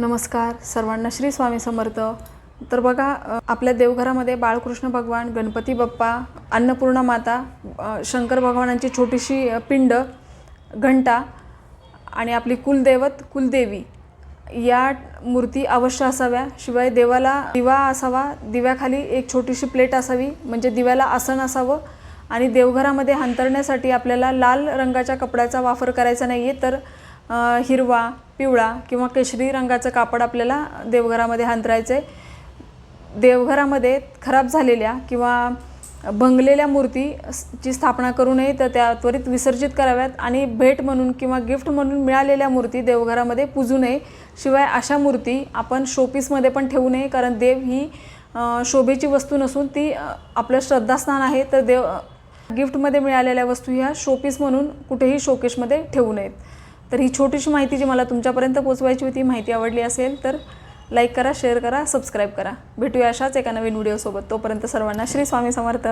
नमस्कार सर्वांना श्री स्वामी समर्थ. तर बघा आपल्या देवघरामध्ये बाळकृष्ण भगवान गणपती बाप्पा अन्नपूर्णा माता शंकर भगवानांची छोटीशी पिंड घंटा आणि आपली कुलदैवत कुलदेवी या मूर्ती अवश्य असाव्या. शिवाय देवाला दिवा असावा दिव्याखाली एक छोटीशी प्लेट असावी म्हणजे दिव्याला आसन असावं आणि देवघरामध्ये हांतरण्यासाठी आपल्याला लाल रंगाच्या कपड्याचा वापर करायचा नाही आहे तर हिरवा पिवळा किंवा केशरी रंगाचं कापड आपल्याला देवघरामध्ये हांतरायचं आहे देवघरामध्ये खराब झालेल्या किंवा भंगलेल्या मूर्ती ची स्थापना करू नये तर त्या त्वरित विसर्जित कराव्यात आणि भेट म्हणून किंवा गिफ्ट म्हणून मिळालेल्या मूर्ती देवघरामध्ये पूजू नये. शिवाय अशा मूर्ती आपण शोपीसमध्ये पण ठेवू नये कारण देव ही शोभेची वस्तू नसून ती आपलं श्रद्धास्थान आहे तर देव गिफ्टमध्ये मिळालेल्या वस्तू ह्या शोपीस म्हणून कुठेही शोकेशमध्ये ठेवू नयेत. तर ही छोटीशी माहिती जी मला तुमच्यापर्यंत पोचवायची होती माहिती आवडली असेल तर लाईक करा शेअर करा सबस्क्राईब करा. भेटूया अशाच एका नवीन व्हिडिओसोबत तोपर्यंत सर्वांना श्री स्वामी समर्थ.